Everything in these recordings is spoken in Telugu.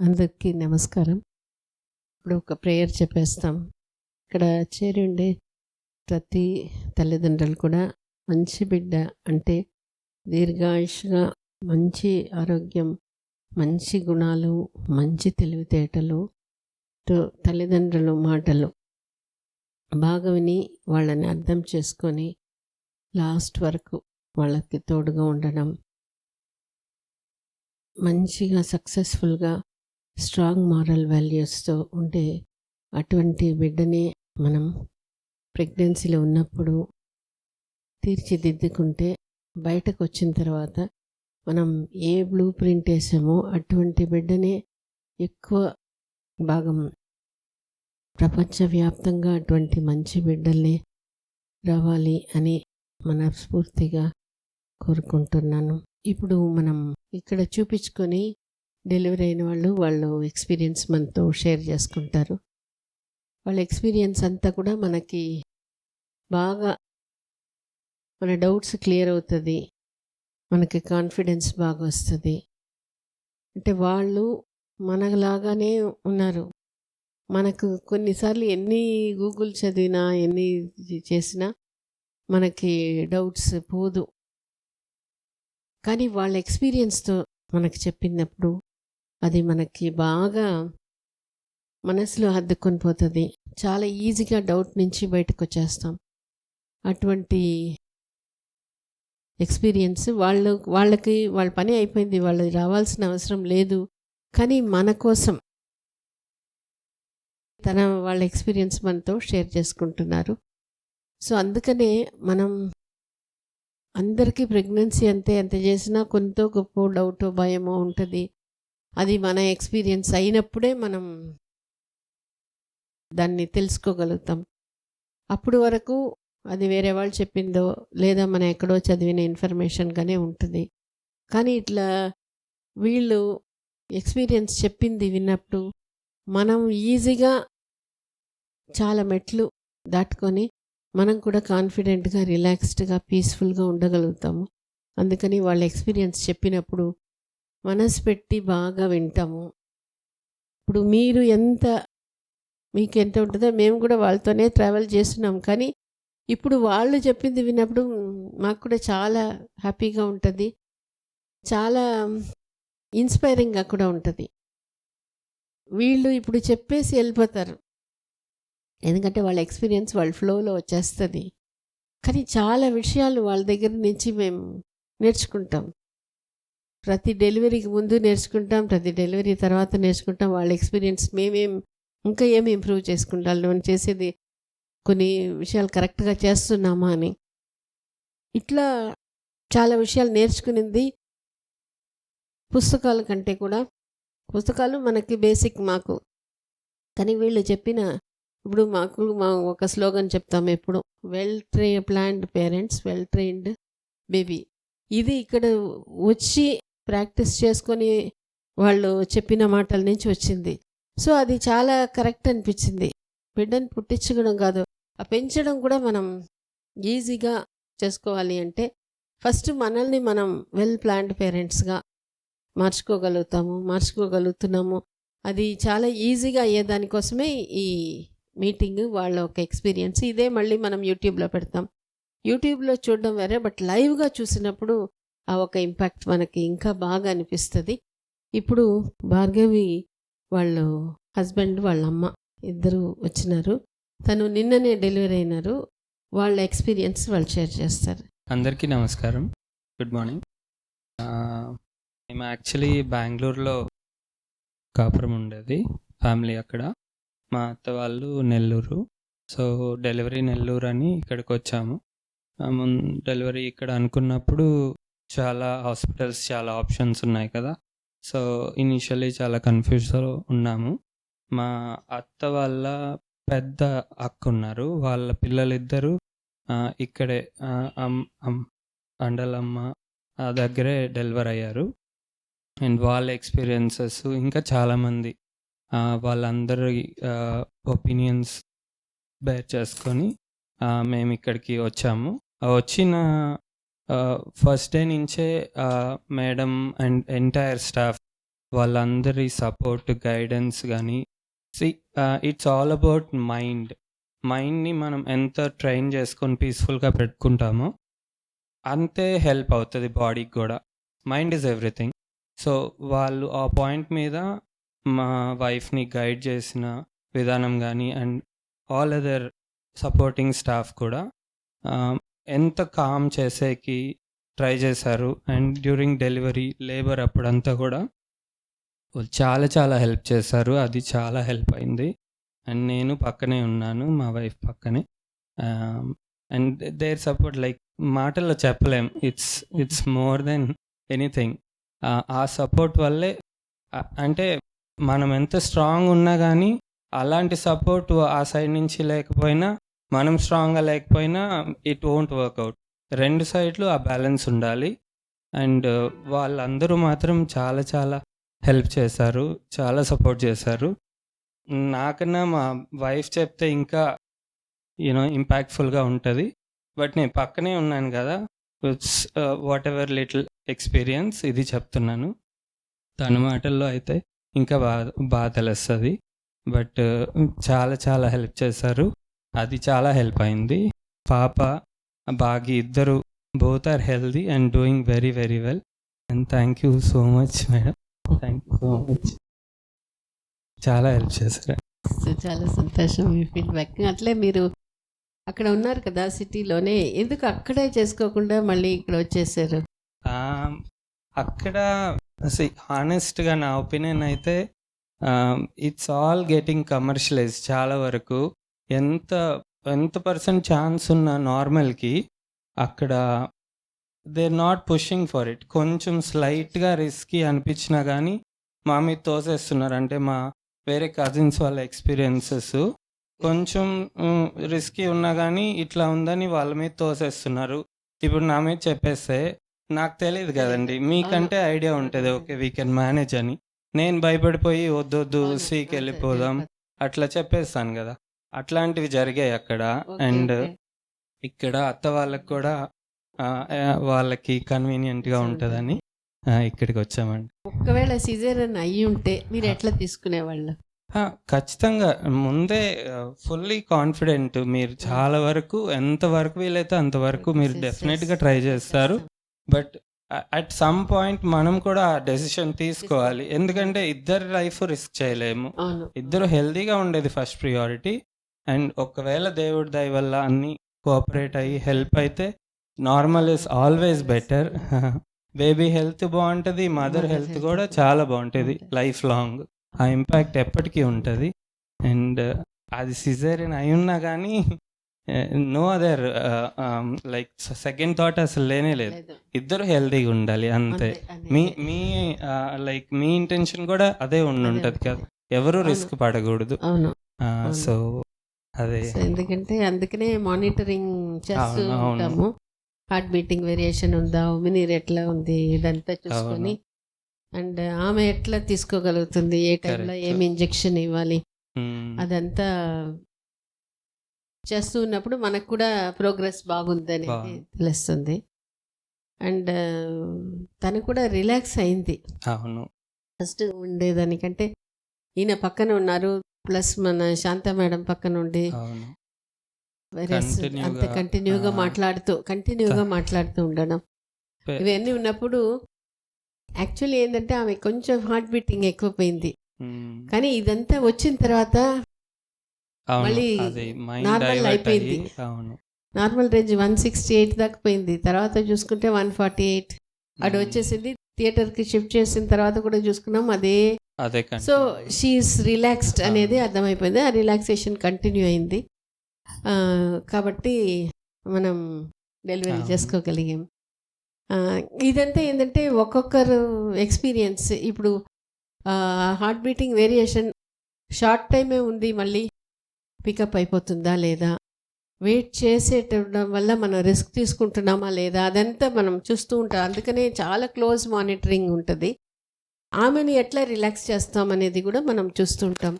అందరికీ నమస్కారం. ఇప్పుడు ఒక ప్రేయర్ చెప్పేస్తాం. ఇక్కడ చేరి ఉండే ప్రతి తల్లిదండ్రులు కూడా మంచి బిడ్డ అంటే దీర్ఘాయుషగా మంచి ఆరోగ్యం మంచి గుణాలు మంచి తెలివితేటలు తో- తల్లిదండ్రుల మాటలు బాగా విని వాళ్ళని అర్థం చేసుకొని లాస్ట్ వరకు వాళ్ళకి తోడుగా ఉండడం మంచిగా సక్సెస్ఫుల్గా స్ట్రాంగ్ మారల్ వాల్యూస్తో ఉండే అటువంటి బిడ్డని మనం ప్రెగ్నెన్సీలో ఉన్నప్పుడు తీర్చిదిద్దుకుంటే బయటకు వచ్చిన తర్వాత మనం ఏ బ్లూ ప్రింట్ వేసామో అటువంటి బిడ్డనే ఎక్కువ భాగం ప్రపంచవ్యాప్తంగా అటువంటి మంచి బిడ్డల్ని రావాలి అని మనస్ఫూర్తిగా కోరుకుంటున్నాను. ఇప్పుడు మనం ఇక్కడ చూపించుకొని డెలివరీ అయిన వాళ్ళు వాళ్ళు ఎక్స్పీరియన్స్ మనతో షేర్ చేసుకుంటారు. వాళ్ళ ఎక్స్పీరియన్స్ అంతా కూడా మనకి బాగా మన డౌట్స్ క్లియర్ అవుతుంది. మనకి కాన్ఫిడెన్స్ బాగా వస్తుంది. అంటే వాళ్ళు మనలాగానే ఉన్నారు. మనకు కొన్నిసార్లు ఎన్ని గూగుల్ చదివినా ఎన్ని చేసినా మనకి డౌట్స్ పోదు. కానీ వాళ్ళ ఎక్స్పీరియన్స్తో మనకి చెప్పినప్పుడు అది మనకి బాగా మనసులో హద్దుకొని పోతుంది. చాలా ఈజీగా డౌట్ నుంచి బయటకు వచ్చేస్తాం అటువంటి ఎక్స్పీరియన్స్ వాళ్ళు వాళ్ళకి వాళ్ళ పని అయిపోయింది వాళ్ళు రావాల్సిన అవసరం లేదు. కానీ మన కోసం తన వాళ్ళ ఎక్స్పీరియన్స్ మనతో షేర్ చేసుకుంటున్నారు. సో అందుకనే మనం అందరికీ ప్రెగ్నెన్సీ అంతే ఎంత చేసినా కొంత గొప్ప డౌట్ భయమో ఉంటుంది. అది మన ఎక్స్పీరియన్స్ అయినప్పుడే మనం దాన్ని తెలుసుకోగలుగుతాం. అప్పుడు వరకు అది వేరే వాళ్ళు చెప్పిందో లేదా మనం ఎక్కడో చదివిన ఇన్ఫర్మేషన్గానే ఉంటుంది. కానీ ఇట్లా వీళ్ళు ఎక్స్పీరియన్స్ చెప్పింది విన్నప్పుడు మనం ఈజీగా చాలా మెట్లు దాటుకొని మనం కూడా కాన్ఫిడెంట్గా రిలాక్స్డ్గా పీస్ఫుల్గా ఉండగలుగుతాము. అందుకని వాళ్ళ ఎక్స్పీరియన్స్ చెప్పినప్పుడు మనసు పెట్టి బాగా వింటాము. ఇప్పుడు మీరు ఎంత మీకు ఎంత ఉంటుందో మేము కూడా వాళ్ళతోనే ట్రావెల్ చేస్తున్నాం. కానీ ఇప్పుడు వాళ్ళు చెప్పింది విన్నప్పుడు మాకు కూడా చాలా హ్యాపీగా ఉంటుంది. చాలా ఇన్స్పైరింగ్గా కూడా ఉంటుంది. వీళ్ళు ఇప్పుడు చెప్పేసి వెళ్ళిపోతారు. ఎందుకంటే వాళ్ళ ఎక్స్పీరియన్స్ వాళ్ళ ఫ్లోలో వచ్చేస్తుంది. కానీ చాలా విషయాలు వాళ్ళ దగ్గర నుంచి మేము నేర్చుకుంటాం. ప్రతి డెలివరీకి ముందు నేర్చుకుంటాం ప్రతి డెలివరీ తర్వాత నేర్చుకుంటాం. వాళ్ళ ఎక్స్పీరియన్స్ మేమేం ఇంకా ఏమి ఇంప్రూవ్ చేసుకుంటాం. మనం చేసేది కొన్ని విషయాలు కరెక్ట్గా చేస్తున్నామా అని. ఇట్లా చాలా విషయాలు నేర్చుకునింది పుస్తకాల కంటే కూడా. పుస్తకాలు మనకి బేసిక్ మాకు. కానీ వీళ్ళు చెప్పిన ఇప్పుడు మాకు మా ఒక స్లోగన్ చెప్తాం ఎప్పుడు. Well try planned parents well trained baby. ఇది ఇక్కడ వచ్చి ప్రాక్టీస్ చేసుకొని వాళ్ళు చెప్పిన మాటల నుంచి వచ్చింది. సో అది చాలా కరెక్ట్ అనిపించింది. బిడ్డను పుట్టించుకోవడం కాదు ఆ పెంచడం కూడా మనం ఈజీగా చేసుకోవాలి అంటే ఫస్ట్ మనల్ని మనం వెల్ ప్లాన్డ్ పేరెంట్స్గా మార్చుకోగలుగుతాము మార్చుకోగలుగుతున్నాము. అది చాలా ఈజీగా అయ్యే దానికోసమే ఈ మీటింగ్ వాళ్ళ ఒక ఎక్స్పీరియన్స్. ఇదే మళ్ళీ మనం యూట్యూబ్లో పెడతాం. యూట్యూబ్లో చూడడం వేరే బట్ లైవ్గా చూసినప్పుడు ఆ ఒక ఇంపాక్ట్ మనకి ఇంకా బాగా అనిపిస్తుంది. ఇప్పుడు భార్గవి వాళ్ళు హస్బెండ్ వాళ్ళ అమ్మ ఇద్దరు వచ్చినారు. తను నిన్ననే డెలివరీ అయినారు. వాళ్ళ ఎక్స్పీరియన్స్ వాళ్ళు షేర్ చేస్తారు. అందరికీ నమస్కారం. Good morning. మేము యాక్చువల్లీ బెంగళూరులో కాపురం ఉండేది. ఫ్యామిలీ అక్కడ. మా అత్త వాళ్ళు నెల్లూరు. సో డెలివరీ నెల్లూరు అని ఇక్కడికి వచ్చాము. డెలివరీ ఇక్కడ అనుకున్నప్పుడు చాలా హాస్పిటల్స్ చాలా ఆప్షన్స్ ఉన్నాయి కదా. సో ఇనీషియల్లీ చాలా కన్ఫ్యూజ్లో ఉన్నాము. మా అత్త వాళ్ళ పెద్ద అక్క ఉన్నారు. వాళ్ళ పిల్లలిద్దరూ ఇక్కడే అమ్- అమ్- అండలమ్మ దగ్గరే డెలివర్ అయ్యారు. అండ్ వాళ్ళ ఎక్స్పీరియన్సెస్ ఇంకా చాలామంది వాళ్ళందరి ఒపీనియన్స్ బేర్ చేసుకొని మేము ఇక్కడికి వచ్చాము. వచ్చిన ఫస్ట్ డే నుంచే మేడం అండ్ ఎంటైర్ స్టాఫ్ వాళ్ళందరి సపోర్ట్ గైడెన్స్ కానీ see it's all about mind మైండ్ని మనం ఎంత ట్రైన్ చేసుకొని పీస్ఫుల్గా పెట్టుకుంటామో అంతే హెల్ప్ అవుతుంది బాడీకి కూడా. మైండ్ ఈజ్ ఎవ్రీథింగ్ సో వాళ్ళు ఆ పాయింట్ మీద మా వైఫ్ని గైడ్ చేసిన విధానం కానీ and all other supporting staff కూడా ఎంత కామ్ చేసేకి ట్రై చేశారు అండ్ డ్యూరింగ్ డెలివరీ లేబర్ అప్పుడంతా కూడా వాళ్ళు చాలా చాలా హెల్ప్ చేశారు. అది చాలా హెల్ప్ అయింది. అండ్ నేను పక్కనే ఉన్నాను మా వైఫ్ పక్కనే. అండ్ దేర్ సపోర్ట్ లైక్ మాటల్లో చెప్పలేం. It's it's more than anything ఆ సపోర్ట్ వల్లే ఆ, అంటే మనం ఎంత స్ట్రాంగ్ ఉన్నా కానీ అలాంటి సపోర్ట్ ఆ సైడ్ నుంచి లేకపోయినా మనం స్ట్రాంగ్గా లేకపోయినా ఇట్ వోంట్ వర్కౌట్ రెండు సైడ్లు ఆ బ్యాలెన్స్ ఉండాలి. అండ్ uh, వాళ్ళందరూ మాత్రం చాలా చాలా హెల్ప్ చేశారు. చాలా సపోర్ట్ చేశారు. నాకన్నా మా వైఫ్ చెప్తే ఇంకా యూనో ఇంపాక్ట్ఫుల్గా ఉంటుంది. బట్ నేను పక్కనే ఉన్నాను కదా. It's whatever little experience ఇది చెప్తున్నాను. తన మాటల్లో అయితే ఇంకా బాగా బాగా తెలుస్తుంది బట్ uh, చాలా చాలా హెల్ప్ చేశారు. అది చాలా హెల్ప్ అయింది. పాప బాగి ఇద్దరు both are healthy and doing very very well and thank you so much madam thank you so much చాలా హెల్ప్ చేశారు. సో చాలా సంతోషం మీ ఫీడ్బ్యాక్ అట్లే మీరు అక్కడ ఉన్నారు కదా సిటీలోనే. ఎందుకు అక్కడే చేసుకోకుండా మళ్ళీ ఇక్కడ వచ్చేసారు? అక్కడ హానెస్ట్గా నా ఒపీనియన్ అయితే ఇట్స్ ఆల్ గెటింగ్ కమర్షియలైజ్ చాలా వరకు. ఎంత ఎంత పర్సెంట్ ఛాన్స్ ఉన్న నార్మల్కి అక్కడ they not pushing for it కొంచెం స్లైట్గా రిస్కీ అనిపించినా కానీ మా మీద తోసేస్తున్నారు. అంటే మా వేరే కజిన్స్ వాళ్ళ ఎక్స్పీరియన్సెస్ కొంచెం రిస్కీ ఉన్నా కానీ ఇట్లా ఉందని వాళ్ళ మీద తోసేస్తున్నారు. ఇప్పుడు నా మీద చెప్పేస్తే నాకు తెలియదు కదండి. మీకంటే ఐడియా ఉంటుంది. ఓకే వీ కెన్ మేనేజ్ అని. నేను భయపడిపోయి వద్దొద్దు సీకి వెళ్ళిపోదాం. అట్లా చెప్పేస్తాను కదా. అట్లాంటివి జరిగాయి అక్కడ. అండ్. ఇక్కడ అత్త వాళ్ళకి కూడా వాళ్ళకి కన్వీనియంట్గా ఉంటుందని ఆ, ఇక్కడికి వచ్చామండి. ఒకవేళ సిజేరియన్ అయ్యి ఉంటే మీరు ఎట్లా తీసుకునేవాళ్ళు? ఖచ్చితంగా ముందే ఫుల్లీ కాన్ఫిడెంట్ మీరు చాలా వరకు ఎంత వరకు వీలైతే అంతవరకు మీరు డెఫినెట్గా yes. ట్రై చేస్తారు. బట్ అట్ సమ్ పాయింట్ మనం కూడా ఆ డెసిషన్ తీసుకోవాలి. ఎందుకంటే ఇద్దరు లైఫ్ రిస్క్ చేయలేము. ఇద్దరు హెల్తీగా ఉండేది ఫస్ట్ ప్రియారిటీ అండ్ ఒకవేళ దేవుడి దయ వల్ల అన్ని కోఆపరేట్ అయ్యి హెల్ప్ అయితే normal is always better baby health బాగుంటుంది మదర్ హెల్త్ కూడా చాలా బాగుంటుంది. లైఫ్ లాంగ్ ఆ ఇంపాక్ట్ ఎప్పటికీ ఉంటుంది అండ్ అది సిజేరియన్ అయి ఉన్నా కానీ no other like second thought అసలు లేనే లేదు. ఇద్దరు హెల్తీగా ఉండాలి అంతే. మీ మీ లైక్ మీ ఇంటెన్షన్ కూడా అదే ఉండి ఉంటుంది కదా. ఎవరు. రిస్క్ పడకూడదు. సో అదే ఎందుకంటే అందుకనే మానిటరింగ్ చేస్తూ. ఉంటాము హార్ట్ బీటింగ్ వేరియేషన్ ఉందా ఉమినీరు ఎట్లా ఉంది ఇదంతా చూసుకొని అండ్ ఆమె ఎట్లా తీసుకోగలుగుతుంది ఏ టైంలో. ఏమి ఇంజెక్షన్ ఇవ్వాలి. అదంతా చేస్తూ ఉన్నప్పుడు మనకు కూడా ప్రోగ్రెస్ బాగుంది అనేది బాగుంది. తెలుస్తుంది అండ్ తను కూడా రిలాక్స్ అయింది అవును ఫస్ట్ ఉండేదానికంటే ఈయన పక్కన ఉన్నారు ప్లస్ మన శాంత మేడం పక్కన ఉండి అవును. Whereas Continue అంత కంటిన్యూగా మాట్లాడుతూ కంటిన్యూగా మాట్లాడుతూ ఉండడం. ఇవన్నీ ఉన్నప్పుడు యాక్చువల్లీ ఏంటంటే ఆమె కొంచెం హార్ట్ బీటింగ్ మ్మ్. కానీ ఇదంతా వచ్చిన తర్వాత మళ్ళీ డైవర్ట్ అయిపోయింది. Normal range one sixty eight దాకా పోయింది. తర్వాత చూసుకుంటే వన్ ఫార్టీ ఎయిట్ అటు. వచ్చేసింది. థియేటర్కి షిఫ్ట్ చేసిన తర్వాత కూడా చూసుకున్నాం అదే అదే సో. షీఈస్ రిలాక్స్డ్ అనేది. అర్థమైపోయింది. ఆ రిలాక్సేషన్ కంటిన్యూ అయింది. కాబట్టి మనం డెలివరీ అవును. చేసుకోగలిగాం. ఇదంతా ఏంటంటే ఒక్కొక్కరు ఎక్స్పీరియన్స్ ఇప్పుడు హార్ట్ బీటింగ్ వేరియేషన్ షార్ట్ టైమే ఉంది మళ్ళీ పికప్ అయిపోతుందా లేదా? వెయిట్ చేసేటడం వల్ల మనం రిస్క్ తీసుకుంటున్నామా లేదా? అదంతా మనం చూస్తూ ఉంటాం. అందుకనే చాలా క్లోజ్ మానిటరింగ్ ఉంటుంది. ఆమెను ఎట్లా రిలాక్స్ చేస్తాం అనేది కూడా మనం చూస్తుంటాం.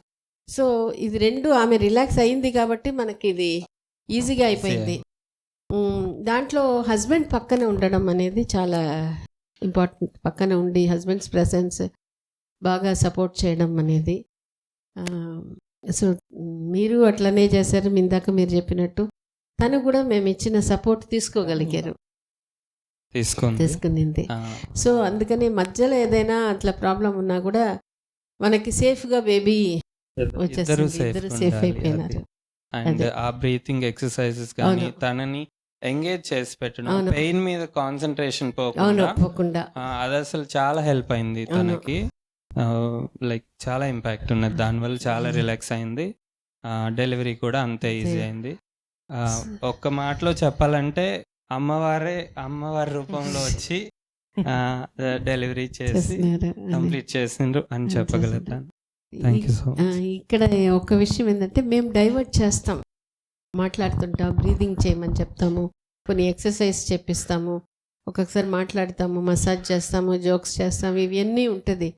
సో ఇది రెండు ఆమె రిలాక్స్ అయింది కాబట్టి మనకి ఇది ఈజీగా అయిపోయింది. దాంట్లో హస్బెండ్ పక్కన ఉండడం అనేది చాలా ఇంపార్టెంట్ పక్కన ఉండి హస్బెండ్స్ ప్రెసెన్స్ బాగా సపోర్ట్ చేయడం అనేది. సో మీరు అట్లనే చేశారు ఇందాక మీరు చెప్పినట్టు. తను కూడా మేము ఇచ్చిన సపోర్ట్ తీసుకోగలిగారు. తీసుకుంది తీసుకునింది సో అందుకని మధ్యలో ఏదైనా అట్లా ప్రాబ్లం ఉన్నా కూడా మనకి సేఫ్గా బేబీ ఇద్దరు ఉండాలి సేఫ్. అయిపోయినారు అండ్. ఆ బ్రీతింగ్ ఎక్సర్సైజెస్ కానీ. తనని ఎంగేజ్ చేసి పెట్టడం. పెయిన్ మీద కాన్సన్ట్రేషన్ పోకుండా అది అసలు చాలా హెల్ప్ అయింది. తనకి లైక్ చాలా ఇంపాక్ట్ ఉన్నది దానివల్ల చాలా. రిలాక్స్ అయింది డెలివరీ కూడా అంతే ఈజీ. అయింది ఒక్క మాటలో చెప్పాలంటే అమ్మవారే అమ్మవారి రూపంలో వచ్చి డెలివరీ చేసి. కంప్లీట్ చేసిండ్రు అని చెప్పగలుగుతాను. ఇక్కడ ఒక విషయం ఏంటంటే మేము డైవర్ట్ చేస్తాం. మాట్లాడుతుంటాం బ్రీదింగ్ చేయమని చెప్తాము. కొన్ని ఎక్సర్సైజ్ చెప్పిస్తాము ఒక్కొక్కసారి మాట్లాడతాము మసాజ్ చేస్తాము జోక్స్ చేస్తాము ఇవన్నీ ఉంటుంది.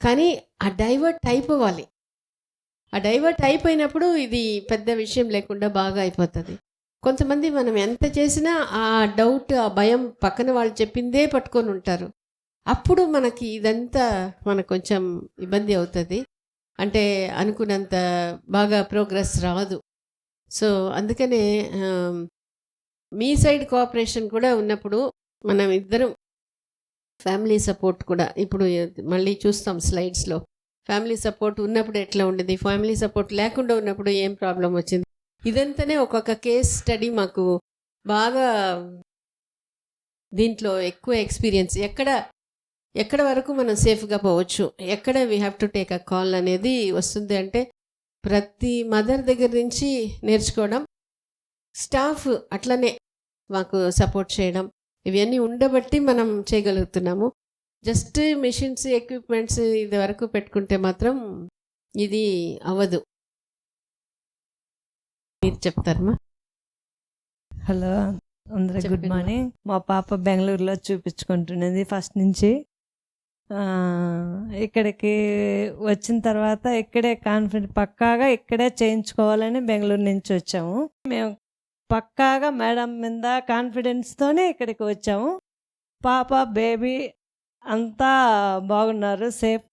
కానీ ఆ డైవర్ట్ అయిపోవాలి. ఆ డైవర్ట్ అయిపోయినప్పుడు ఇది పెద్ద విషయం లేకుండా బాగా అయిపోతుంది. కొంతమంది మనం ఎంత చేసినా ఆ డౌట్ ఆ భయం పక్కన వాళ్ళు చెప్పిందే పట్టుకొని ఉంటారు. అప్పుడు మనకి ఇదంతా మనకు కొంచెం ఇబ్బంది అవుతుంది. అంటే అనుకున్నంత బాగా ప్రోగ్రెస్ రాదు. సో అందుకనే మీ సైడ్ కోఆపరేషన్ కూడా ఉన్నప్పుడు మనం ఇద్దరం ఫ్యామిలీ సపోర్ట్ కూడా ఇప్పుడు మళ్ళీ చూస్తాం స్లైడ్స్లో. ఫ్యామిలీ సపోర్ట్ ఉన్నప్పుడు ఎట్లా ఉండేది? ఫ్యామిలీ సపోర్ట్ లేకుండా ఉన్నప్పుడు ఏం ప్రాబ్లం వచ్చింది? ఇదంతానే ఒక్కొక్క కేస్ స్టడీ మాకు బాగా దీంట్లో ఎక్కువ ఎక్స్పీరియన్స్ ఎక్కడ ఎక్కడ వరకు మనం సేఫ్గా పోవచ్చు? ఎక్కడ we have to take a call అనేది వస్తుంది అంటే ప్రతి మదర్ దగ్గర నుంచి నేర్చుకోవడం స్టాఫ్ అట్లనే మాకు సపోర్ట్ చేయడం ఇవన్నీ ఉండబట్టి మనం చేయగలుగుతున్నాము. జస్ట్ మిషన్స్ ఎక్విప్మెంట్స్ ఇది వరకు పెట్టుకుంటే మాత్రం ఇది అవ్వదు. మీరు చెప్తారమ్మా. హలో అందరికి గుడ్. మార్నింగ్. మా పాప బెంగళూరులో చూపించుకుంటున్నది ఫస్ట్ నుంచి. ఇక్కడికి వచ్చిన తర్వాత ఇక్కడే కాన్ఫిడెంట్ పక్కాగా ఇక్కడే చేయించుకోవాలని బెంగళూరు నుంచి వచ్చాము. మేము పక్కాగా మేడం మీద కాన్ఫిడెన్స్తోనే ఇక్కడికి వచ్చాము. పాప బేబీ అంతా బాగున్నారు సేఫ్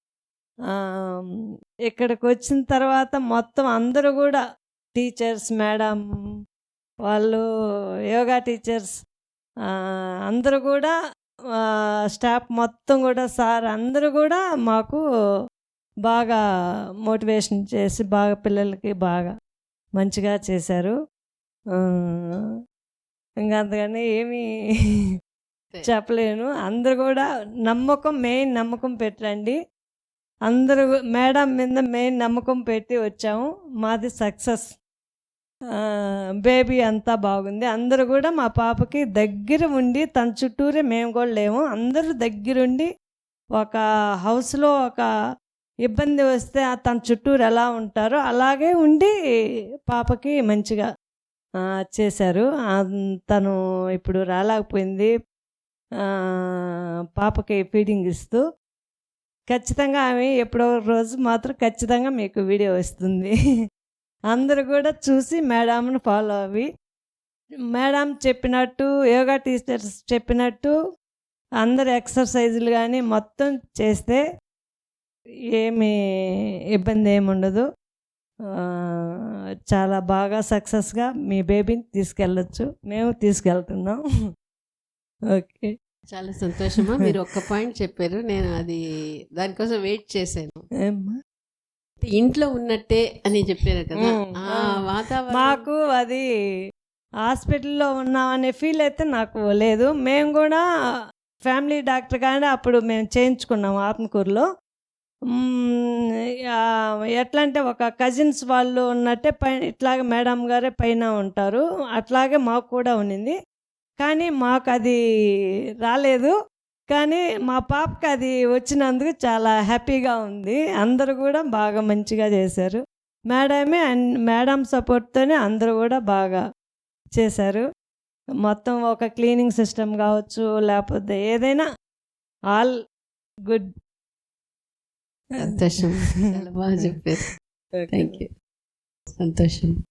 ఇక్కడికి వచ్చిన తర్వాత మొత్తం అందరూ కూడా టీచర్స్ మేడం వాళ్ళు యోగా టీచర్స్ అందరూ కూడా స్టాఫ్ మొత్తం కూడా సార్ అందరూ కూడా మాకు బాగా మోటివేషన్ చేసి బాగా పిల్లలకి బాగా మంచిగా చేశారు. ఇంకా అంతగానే ఏమీ చెప్పలేను. అందరూ కూడా నమ్మకం మెయిన్ నమ్మకం పెట్టండి. అందరూ మేడం మీద మెయిన్ నమ్మకం పెట్టి వచ్చాము. మాది సక్సెస్. బేబీ అంతా బాగుంది. అందరూ కూడా మా పాపకి దగ్గర ఉండి తన చుట్టూరే మేము కూడా లేము. అందరూ దగ్గరుండి ఒక హౌస్లో ఒక ఇబ్బంది వస్తే తన చుట్టూరు ఎలా ఉంటారో అలాగే ఉండి పాపకి మంచిగా చేశారు. తను ఇప్పుడు రాలేకపోయింది. పాపకి ఫీడింగ్ ఇస్తూ ఖచ్చితంగా ఆమె ఎప్పుడో ఒక రోజు మాత్రం ఖచ్చితంగా మీకు వీడియో వస్తుంది. అందరూ కూడా చూసి మేడంను ఫాలో అవి. మేడం చెప్పినట్టు యోగా టీచర్స్ చెప్పినట్టు అందరు ఎక్సర్సైజులు కానీ మొత్తం చేస్తే ఏమి ఇబ్బంది ఏమి ఉండదు. ఆ, చాలా బాగా సక్సెస్గా మీ బేబీని తీసుకెళ్ళొచ్చు. మేము తీసుకెళ్తున్నాం. ఓకే. చాలా సంతోషమా? మీరు ఒక్క పాయింట్ చెప్పారు. నేను అది దానికోసం వెయిట్ చేశాను. ఏమ్మా? ఇంట్లో ఉన్నట్టే అని చెప్పారు కదా. ఆ. వాతావరణం. మాకు అది హాస్పిటల్లో ఉన్నామనే ఫీల్ అయితే నాకు లేదు. మేము కూడా ఫ్యామిలీ డాక్టర్ కానీ అప్పుడు మేము చేయించుకున్నాము ఆత్మకూరులో. ఎట్లా అంటే ఒక కజిన్స్ వాళ్ళు ఉన్నట్టే పైన ఇట్లాగే మేడం గారే పైన ఉంటారు. అట్లాగే మాకు కూడా ఉన్నింది. కానీ మాకు అది రాలేదు. కానీ మా పాపకి అది వచ్చినందుకు చాలా హ్యాపీగా ఉంది. అందరూ కూడా బాగా మంచిగా చేశారు. మేడమే అన్- మేడం సపోర్ట్తోనే అందరూ కూడా బాగా చేశారు. మొత్తం ఒక క్లీనింగ్ సిస్టమ్ కావచ్చు లేకపోతే ఏదైనా ఆల్ గుడ్. సంతోషం. చాలా బాగా చెప్పారు. థ్యాంక్ యూ సంతోషం.